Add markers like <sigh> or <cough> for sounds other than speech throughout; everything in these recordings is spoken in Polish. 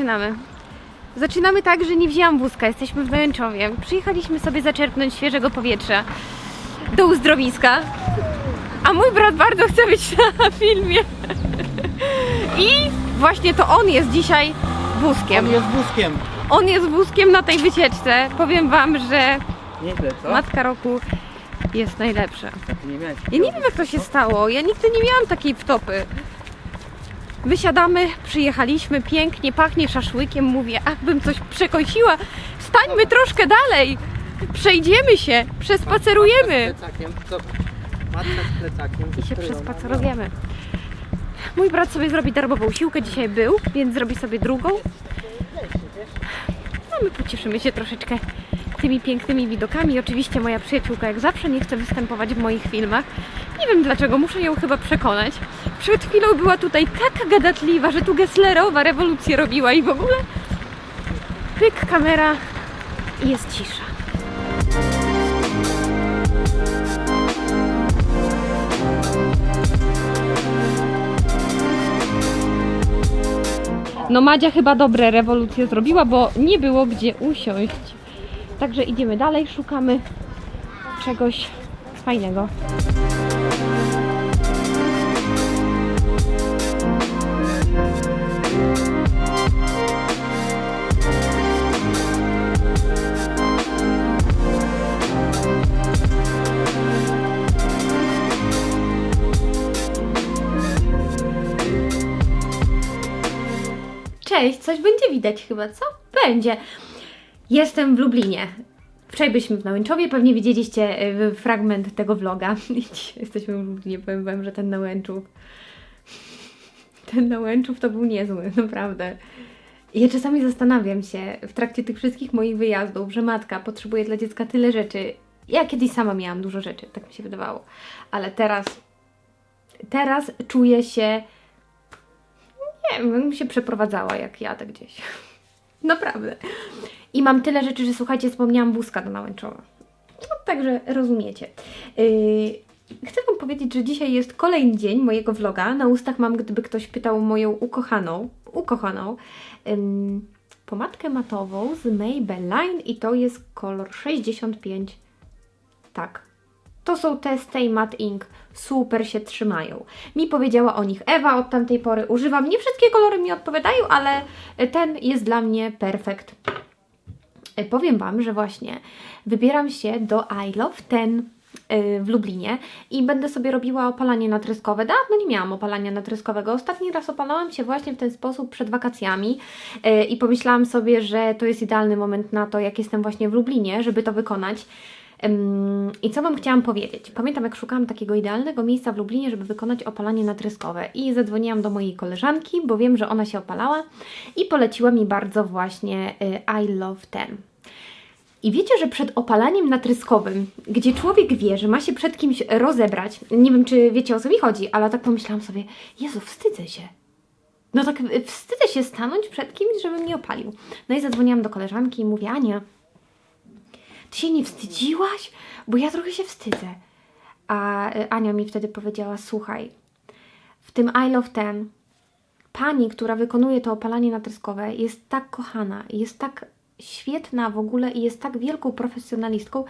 Zaczynamy. Zaczynamy tak, że nie wzięłam wózka, jesteśmy w Nałęczowie. Przyjechaliśmy sobie zaczerpnąć świeżego powietrza do uzdrowiska. A mój brat bardzo chce być na filmie. I właśnie to on jest dzisiaj wózkiem. On jest wózkiem. On jest wózkiem na tej wycieczce. Powiem wam, że Nieźle, co? matka roku jest najlepsza. A ty nie miałeś Ja nie wiem jak to się stało. Ja nigdy nie miałam takiej wtopy. Wysiadamy, przyjechaliśmy, pięknie pachnie szaszłykiem. Mówię, ach bym coś przekąsiła. Stańmy troszkę dalej. Przejdziemy się, przespacerujemy. Matka z plecakiem. Zobacz. Matka z plecakiem. I się wystrojona. przespacerujemy. Mój brat sobie zrobi darmową siłkę, dzisiaj był, więc zrobi sobie drugą. No my pocieszymy się troszeczkę tymi pięknymi widokami. Oczywiście moja przyjaciółka jak zawsze nie chce występować w moich filmach. Nie wiem dlaczego, muszę ją chyba przekonać. Przed chwilą była tutaj taka gadatliwa, że tu Gesslerowa rewolucję robiła i w ogóle pyk, kamera i jest cisza. No Madzia chyba dobre rewolucje zrobiła, bo nie było gdzie usiąść. Także idziemy dalej, szukamy czegoś fajnego. Cześć, coś będzie widać chyba, co? Będzie. Jestem w Lublinie. Wczoraj byliśmy w Nałęczowie, pewnie widzieliście e, fragment tego vloga. <laughs> Jesteśmy w Lublinie, powiem wam, że ten Nałęczów, ten Nałęczów to był niezły, <laughs> naprawdę. Ja czasami zastanawiam się w trakcie tych wszystkich moich wyjazdów, że matka potrzebuje dla dziecka tyle rzeczy. Ja kiedyś sama miałam dużo rzeczy, tak mi się wydawało. Ale teraz, teraz czuję się nie wiem, bym się przeprowadzała, jak jadę gdzieś. <laughs> Naprawdę. I mam tyle rzeczy, że słuchajcie, wspomniałam wózka do Nałęczowa. No, także rozumiecie. Yy, chcę Wam powiedzieć, że dzisiaj jest kolejny dzień mojego vloga. Na ustach mam, gdyby ktoś pytał moją ukochaną, ukochaną pomadkę matową z Maybelline i to jest kolor 65. Tak, to są te Stay Matte Ink. Super się trzymają. Mi powiedziała o nich Ewa od tamtej pory. Używam. Nie wszystkie kolory mi odpowiadają, ale ten jest dla mnie perfekt. E, Powiem Wam, że właśnie wybieram się do I Love Ten y, w Lublinie i będę sobie robiła opalanie natryskowe. Dawno nie miałam opalania natryskowego. Ostatni raz opalałam się właśnie w ten sposób przed wakacjami y, i pomyślałam sobie, że to jest idealny moment na to, jak jestem właśnie w Lublinie, żeby to wykonać. I co Wam chciałam powiedzieć? Pamiętam, jak szukałam takiego idealnego miejsca w Lublinie, żeby wykonać opalanie natryskowe i zadzwoniłam do mojej koleżanki, bo wiem, że ona się opalała i poleciła mi bardzo właśnie y, I Love Ten. I wiecie, że przed opalaniem natryskowym, gdzie człowiek wie, że ma się przed kimś rozebrać, nie wiem, czy wiecie o co mi chodzi, ale tak pomyślałam sobie, Jezu, wstydzę się. No tak y, wstydzę się stanąć przed kimś, żeby mnie opalił. No i zadzwoniłam do koleżanki i mówię, Ania, ty się nie wstydziłaś? Bo ja trochę się wstydzę. A y, Ania mi wtedy powiedziała, słuchaj, w tym I Love Ten pani, która wykonuje to opalanie natryskowe jest tak kochana, jest tak świetna w ogóle i jest tak wielką profesjonalistką,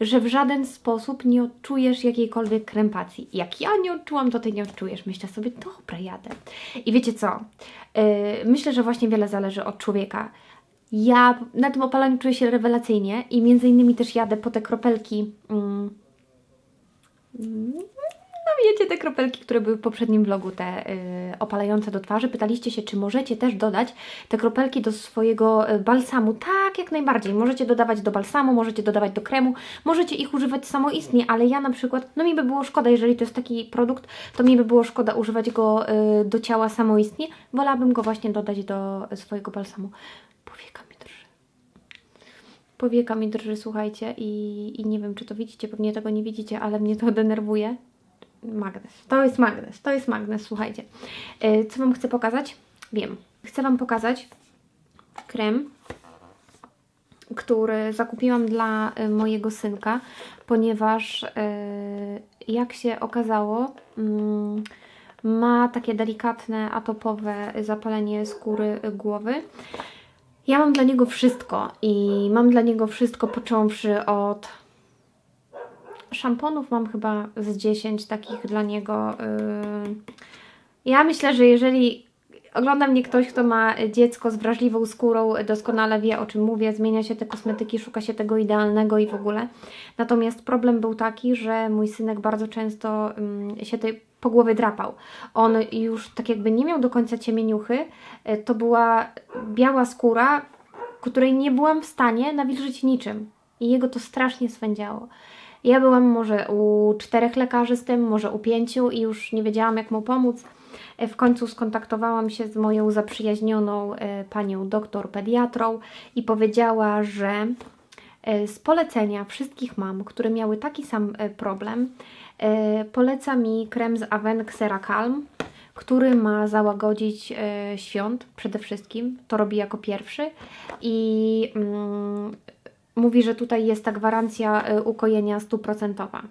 że w żaden sposób nie odczujesz jakiejkolwiek krępacji. Jak ja nie odczułam, to ty nie odczujesz. Myślę sobie, dobra, jadę. I wiecie co? Yy, myślę, że właśnie wiele zależy od człowieka. Ja na tym opalaniu czuję się rewelacyjnie i między innymi też jadę po te kropelki. Mm, no wiecie, te kropelki, które były w poprzednim vlogu, te y, opalające do twarzy. Pytaliście się, czy możecie też dodać te kropelki do swojego y, balsamu. Tak, jak najbardziej. Możecie dodawać do balsamu, możecie dodawać do kremu, możecie ich używać samoistnie, ale ja na przykład, no mi by było szkoda, jeżeli to jest taki produkt, to mi by było szkoda używać go y, do ciała samoistnie. Wolałabym go właśnie dodać do swojego balsamu. Powieka mi drży. Słuchajcie, i, i nie wiem, czy to widzicie, pewnie tego nie widzicie, ale mnie to <laughs> denerwuje. Magnes. To jest magnes, to jest magnes, słuchajcie. Yy, co Wam chcę pokazać? Wiem. Chcę Wam pokazać krem, który zakupiłam dla y, mojego synka, ponieważ y, jak się okazało, mm, ma takie delikatne, atopowe zapalenie skóry głowy. Ja mam dla niego wszystko i mam dla niego wszystko począwszy od szamponów mam chyba z 10 takich dla niego. Yy. Ja myślę, że jeżeli ogląda mnie ktoś, kto ma dziecko z wrażliwą skórą, doskonale wie o czym mówię, zmienia się te kosmetyki, szuka się tego idealnego i w ogóle. Natomiast problem był taki, że mój synek bardzo często ym, się tej po głowie drapał. On już tak jakby nie miał do końca ciemieniuchy, y, to była biała skóra, której nie byłam w stanie nawilżyć niczym. I jego to strasznie swędziało. Ja byłam może u czterech lekarzy z tym, może u pięciu i już nie wiedziałam, jak mu pomóc. E, W końcu skontaktowałam się z moją zaprzyjaźnioną e, panią doktor pediatrą i powiedziała, że e, z polecenia wszystkich mam, które miały taki sam e, problem, e, poleca mi krem z Aven Xera Calm, który ma załagodzić e, świąt przede wszystkim. To robi jako pierwszy i mm, mówi, że tutaj jest ta gwarancja y, ukojenia stuprocentowa.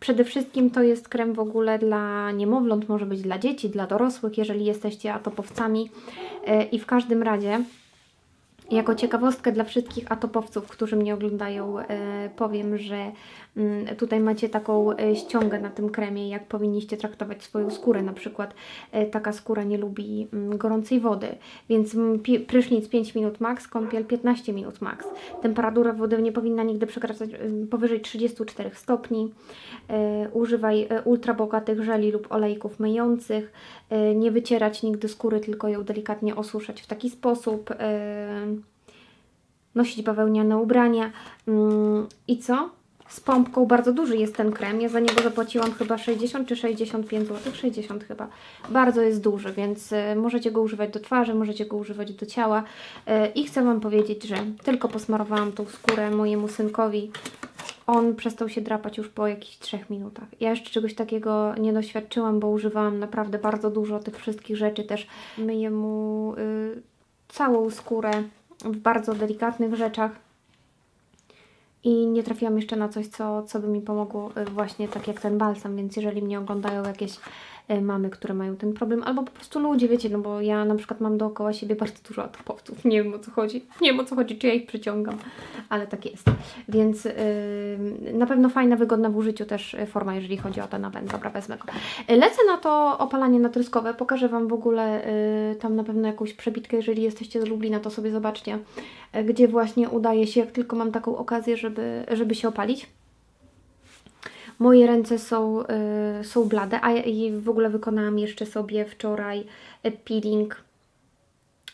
Przede wszystkim to jest krem w ogóle dla niemowląt, może być dla dzieci, dla dorosłych, jeżeli jesteście atopowcami. I w każdym razie, jako ciekawostkę dla wszystkich atopowców, którzy mnie oglądają, powiem, że tutaj macie taką y, ściągę na tym kremie, jak powinniście traktować swoją skórę. Na przykład y, taka skóra nie lubi mm, gorącej wody, więc mm, prysznic 5 minut max, kąpiel 15 minut max. Temperatura wody nie powinna nigdy przekraczać y, powyżej 34 stopni. Y, Używaj y, ultra bogatych żeli lub olejków myjących. Nie wycierać nigdy skóry, tylko ją delikatnie osuszać w taki sposób. Nosić bawełniane ubrania. Mm, I co? Z pompką bardzo duży jest ten krem. Ja za niego zapłaciłam chyba 60 czy 65 zł. 60 chyba. Bardzo jest duży, więc y, możecie go używać do twarzy, możecie go używać do ciała. Y, I chcę Wam powiedzieć, że tylko posmarowałam tą skórę mojemu synkowi. On przestał się drapać już po jakichś 3 minutach. Ja jeszcze czegoś takiego nie doświadczyłam, bo używałam naprawdę bardzo dużo tych wszystkich rzeczy. Też myję mu y, całą skórę w bardzo delikatnych rzeczach. I nie trafiłam jeszcze na coś, co, co by mi pomogło y, właśnie tak jak ten balsam, więc jeżeli mnie oglądają jakieś mamy, które mają ten problem, albo po prostu ludzie, wiecie, no bo ja na przykład mam dookoła siebie bardzo dużo atopowców, nie wiem o co chodzi, nie wiem o co chodzi, czy ja ich przyciągam, ale tak jest. Więc yy, na pewno fajna, wygodna w użyciu też y, forma, jeżeli chodzi o ten napęd. Dobra, wezmę go. Lecę na to opalanie natryskowe, pokażę Wam w ogóle y, tam na pewno jakąś przebitkę, jeżeli jesteście z Lublina, to sobie zobaczcie, gdzie właśnie udaje się, jak tylko mam taką okazję, żeby, żeby się opalić. Moje ręce są, y, są blade, a ja w ogóle wykonałam jeszcze sobie wczoraj y, peeling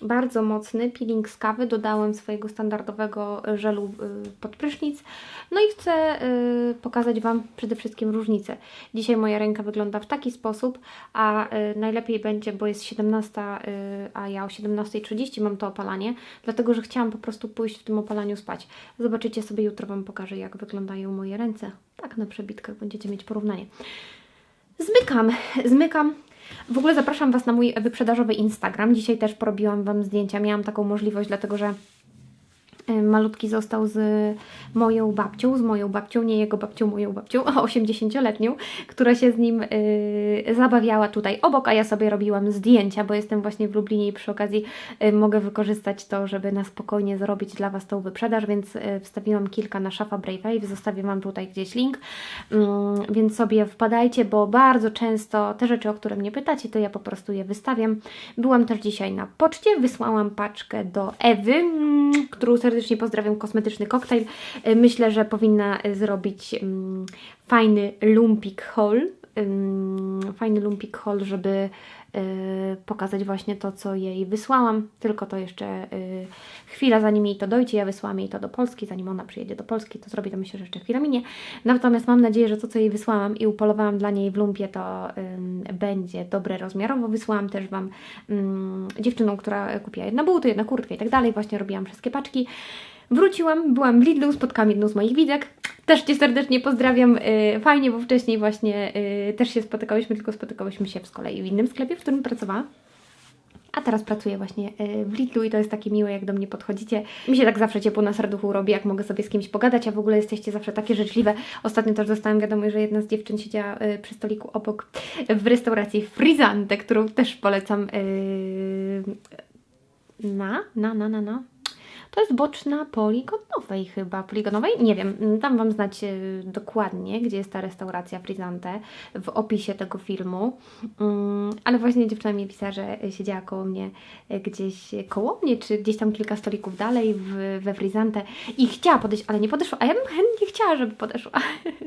bardzo mocny, peeling z kawy. Dodałam swojego standardowego żelu y, pod prysznic. No i chcę y, pokazać Wam przede wszystkim różnicę. Dzisiaj moja ręka wygląda w taki sposób, a y, najlepiej będzie, bo jest 17, y, a ja o 17.30 mam to opalanie, dlatego że chciałam po prostu pójść w tym opalaniu spać. Zobaczycie sobie, jutro Wam pokażę, jak wyglądają moje ręce. Tak, na przebitkach będziecie mieć porównanie. Zmykam, zmykam. W ogóle zapraszam Was na mój wyprzedażowy Instagram. Dzisiaj też porobiłam Wam zdjęcia. Miałam taką możliwość, dlatego że malutki został z moją babcią, z moją babcią, nie jego babcią, moją babcią, a 80-letnią, która się z nim y, zabawiała tutaj obok, a ja sobie robiłam zdjęcia, bo jestem właśnie w Lublinie i przy okazji y, mogę wykorzystać to, żeby na spokojnie zrobić dla Was tą wyprzedaż, więc y, wstawiłam kilka na szafa Brave zostawię Wam tutaj gdzieś link, Mm, więc sobie wpadajcie, bo bardzo często te rzeczy, o które mnie pytacie, to ja po prostu je wystawiam. Byłam też dzisiaj na poczcie, wysłałam paczkę do Ewy, mm, którą serdecznie pozdrawiam, kosmetyczny koktajl. Y, Myślę, że powinna y, zrobić mm, fajny lumpik haul, ym, fajny lumpik haul, żeby pokazać właśnie to, co jej wysłałam. Tylko to jeszcze y, chwila, zanim jej to dojdzie. Ja wysłałam jej to do Polski, zanim ona przyjedzie do Polski, to zrobi to myślę, że jeszcze chwila minie. Natomiast mam nadzieję, że to, co jej wysłałam i upolowałam dla niej w lumpie, to będzie dobre rozmiarowo. Wysłałam też Wam dziewczyną, która kupiła jedna buty, jedna kurtkę i tak dalej. Właśnie robiłam wszystkie paczki. Wróciłam, byłam w Lidlu, spotkałam jedną z moich widzek. Też Cię serdecznie pozdrawiam. Y, Fajnie, bo wcześniej właśnie y, też się spotykałyśmy, tylko spotykałyśmy się z kolei w innym sklepie, w którym pracowałam. A teraz pracuję właśnie y, w Lidlu i to jest takie miłe, jak do mnie podchodzicie. Mi się tak zawsze ciepło na serduchu robi, jak mogę sobie z kimś pogadać, a w ogóle jesteście zawsze takie życzliwe. Ostatnio też dostałam wiadomość, że jedna z dziewczyn siedziała przy stoliku obok w restauracji Frizante, którą też polecam na, na, na, na, na. To jest boczna poligonowej chyba, poligonowej? Nie wiem, tam Wam znać y, dokładnie, gdzie jest ta restauracja Frizante w opisie tego filmu. Mm, ale właśnie dziewczyna mi pisała, że siedziała koło mnie y, gdzieś koło mnie, czy gdzieś tam kilka stolików dalej w, we Frizante i chciała podejść, ale nie podeszła, a ja bym chętnie chciała, żeby podeszła.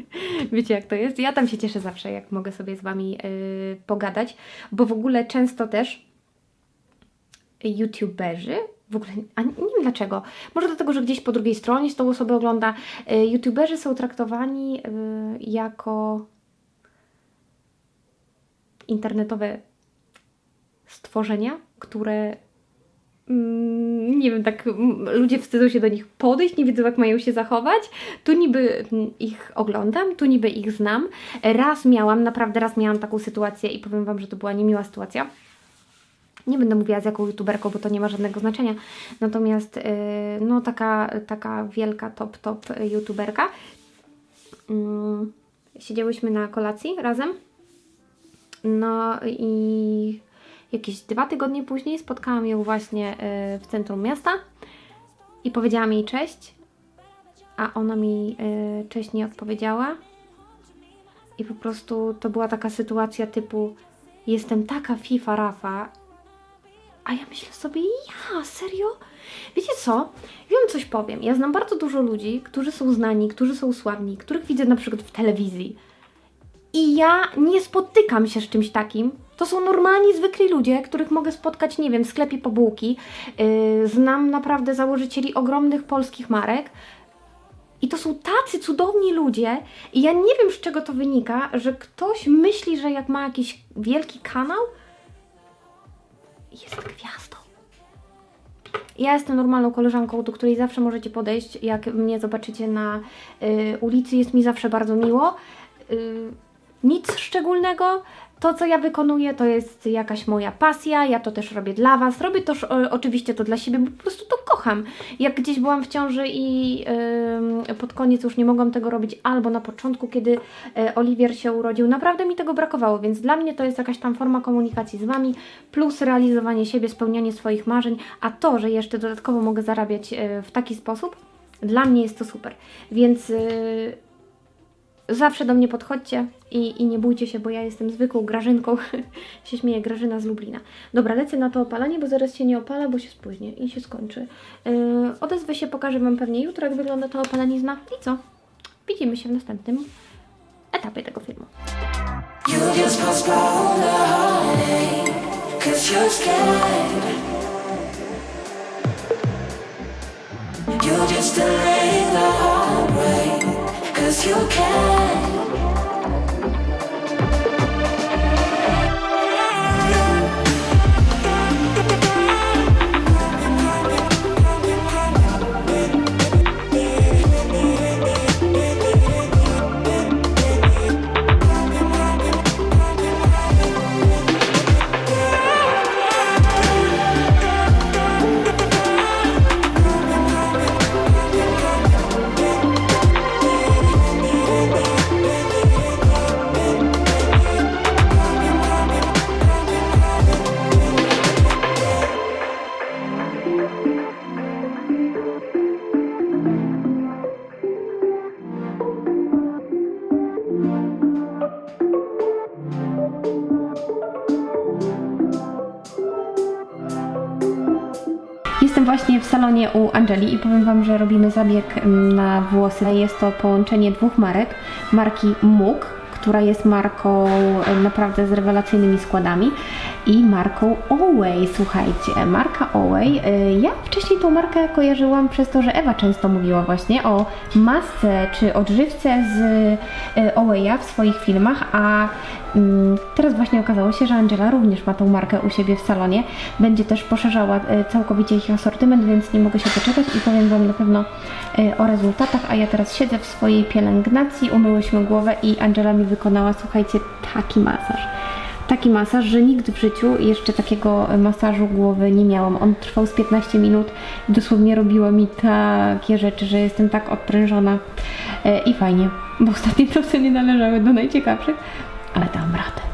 <laughs> Wiecie jak to jest? Ja tam się cieszę zawsze, jak mogę sobie z Wami y, pogadać, bo w ogóle często też youtuberzy, w ogóle, a nie, wiem dlaczego, może dlatego, że gdzieś po drugiej stronie z tą osobę ogląda, y, youtuberzy są traktowani y, jako internetowe stworzenia, które mm, nie wiem, tak mm, ludzie wstydzą się do nich podejść, nie wiedzą jak mają się zachować. Tu niby mm, ich oglądam, tu niby ich znam. Raz miałam, naprawdę raz miałam taką sytuację i powiem Wam, że to była niemiła sytuacja. Nie będę mówiła z jaką youtuberką, bo to nie ma żadnego znaczenia. Natomiast yy, no taka, taka wielka top top youtuberka. Mm, siedziałyśmy na kolacji razem. No i jakieś dwa tygodnie później spotkałam ją właśnie y, w centrum miasta i powiedziałam jej cześć, a ona mi y, cześć nie odpowiedziała. I po prostu to była taka sytuacja typu jestem taka FIFA Rafa, a ja myślę sobie, ja, serio? Wiecie co? Wiem, coś powiem. Ja znam bardzo dużo ludzi, którzy są znani, którzy są sławni, których widzę na przykład w telewizji. I ja nie spotykam się z czymś takim. To są normalni, zwykli ludzie, których mogę spotkać, nie wiem, w sklepie po bułki. Yy, znam naprawdę założycieli ogromnych polskich marek. I to są tacy cudowni ludzie. I ja nie wiem, z czego to wynika, że ktoś myśli, że jak ma jakiś wielki kanał, jest gwiazdą. Ja jestem normalną koleżanką, do której zawsze możecie podejść. Jak mnie zobaczycie na y, ulicy, jest mi zawsze bardzo miło. Y, nic szczególnego. To, co ja wykonuję, to jest jakaś moja pasja. Ja to też robię dla Was. Robię o, oczywiście to dla siebie, bo po prostu to kocham. Jak gdzieś byłam w ciąży i y, pod koniec już nie mogłam tego robić, albo na początku, kiedy y, Oliwier się urodził, naprawdę mi tego brakowało, więc dla mnie to jest jakaś tam forma komunikacji z Wami, plus realizowanie siebie, spełnianie swoich marzeń, a to, że jeszcze dodatkowo mogę zarabiać y, w taki sposób, dla mnie jest to super. Więc y, zawsze do mnie podchodźcie i, i nie bójcie się, bo ja jestem zwykłą Grażynką. <laughs> się śmieję, Grażyna z Lublina. Dobra, lecę na to opalanie, bo zaraz się nie opala, bo się spóźnię i się skończy. Yy, odezwę się, pokażę Wam pewnie jutro, jak wygląda to opalenizna. I co? Widzimy się w następnym etapie tego filmu. You just the you can właśnie w salonie u Angeli i powiem Wam, że robimy zabieg na włosy. Jest to połączenie dwóch marek. Marki MUK, która jest marką naprawdę z rewelacyjnymi składami i marką Oway. Słuchajcie, marka Oway. e, Ja wcześniej tą markę kojarzyłam przez to, że Ewa często mówiła właśnie o masce czy odżywce z e, Owaya w swoich filmach, a mm, teraz właśnie okazało się, że Angela również ma tą markę u siebie w salonie. Będzie też poszerzała e, całkowicie ich asortyment, więc nie mogę się doczekać i powiem Wam na pewno o rezultatach. A ja teraz siedzę w swojej pielęgnacji, umyłyśmy głowę i Angela mi wykonała, słuchajcie, taki masaż. Taki masaż, że nigdy w życiu jeszcze takiego masażu głowy nie miałam. On trwał z 15 minut i dosłownie robiło mi takie rzeczy, że jestem tak odprężona e, i fajnie, bo ostatnie czasy nie należały do najciekawszych, ale dam radę.